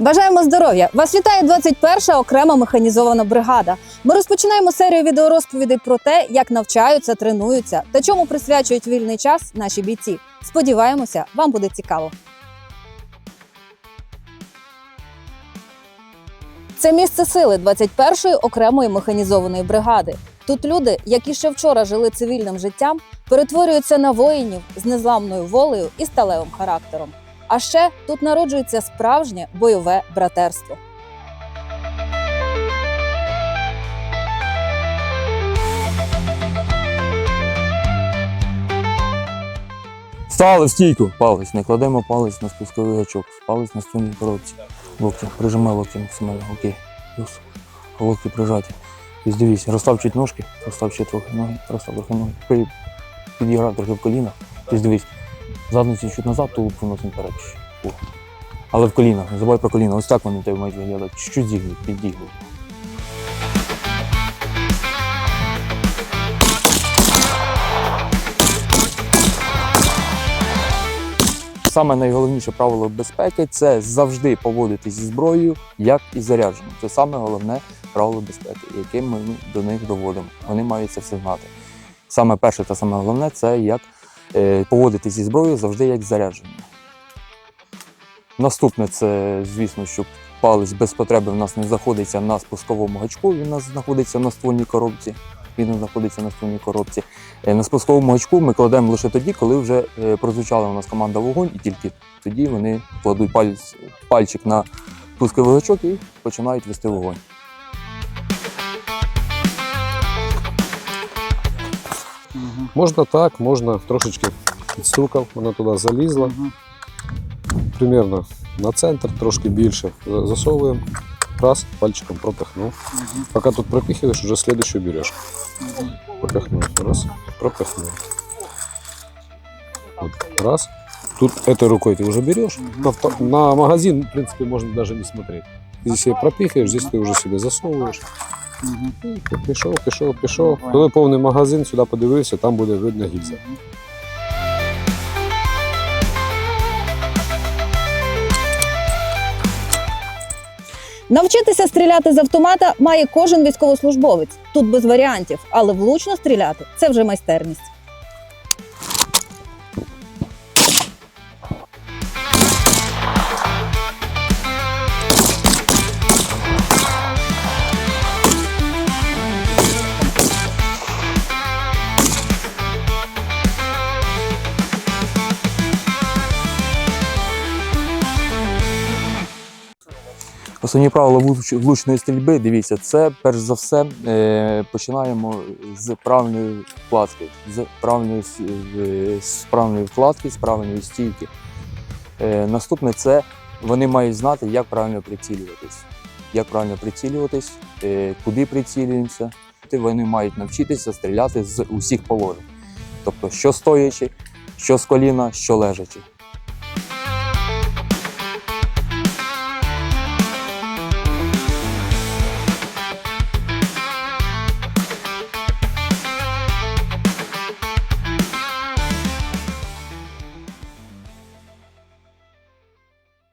Бажаємо здоров'я! Вас вітає 21-ша окрема механізована бригада. Ми розпочинаємо серію відеорозповідей про те, як навчаються, тренуються та чому присвячують вільний час наші бійці. Сподіваємося, вам буде цікаво. Це місце сили 21-ї окремої механізованої бригади. Тут люди, які ще вчора жили цивільним життям, перетворюються на воїнів з незламною волею і сталевим характером. А ще тут народжується справжнє бойове братерство. Стали в стійку. Палець. Не кладемо палець на спусковий гачок. Палець на ствольній коробці. Локті. Прижимай локті максимально. Окей. Плюс. Локті прижаті. Тобто дивись, розстав ножки, розстав трохи ноги, розстав трохи ноги. Підіграв трохи в коліна. Тобто дивись, задницю чуть назад, тулуб виносимо вперед. О. Але в коліна, не забувай про коліна. Ось так вони тебе мають виглядати. Чуть-чуть зігнуть, підігнуть. Саме найголовніше правило безпеки це завжди поводитись зі зброєю, як і зарядженим. Це саме головне правило безпеки, яке ми до них доводимо. Вони мають це все знати. Саме перше та саме головне це як поводитись зі зброєю завжди як зарядженим. Наступне це, звісно, що палець без потреби в нас не знаходиться на спусковому гачку, він у нас знаходиться на ствольній коробці. Він знаходиться на ствольній коробці. Е, На спусковому гачку ми кладемо лише тоді, коли вже е, прозвучала у нас команда вогонь, і тільки тоді вони кладуть пальчик на спусковий гачок і починають вести вогонь. Можна так, можна трошечки підстукав, вона туди залізла. Примерно на центр, трошки більше. За- Засовуємо. Раз, пальчиком пропихнув. Пока тут пропихиваешь, уже следующую берешь. Пропихнул. Раз, пропихнул. Вот, раз. Тут этой рукой ты уже берешь. На, вто- на магазин, в принципе, можно даже не смотреть. Ты здесь себе пропихиваешь, здесь ты уже себе засовываешь. І Пішов, пішов, пішов. Коли повний магазин, сюди подивився, там буде видно гільза. Навчитися стріляти з автомата має кожен військовослужбовець. Тут без варіантів, але влучно стріляти це вже майстерність. Основні правила влучної стрільби, дивіться, це перш за все е, починаємо з правильної вкладки, з правильної, з правильної вкладки, з правильної стійки. Е, наступне це вони мають знати, як правильно прицілюватись. Як правильно прицілюватись, е, куди прицілюємося. Вони мають навчитися стріляти з усіх положень. Тобто, що стоячи, що з коліна, що лежачи.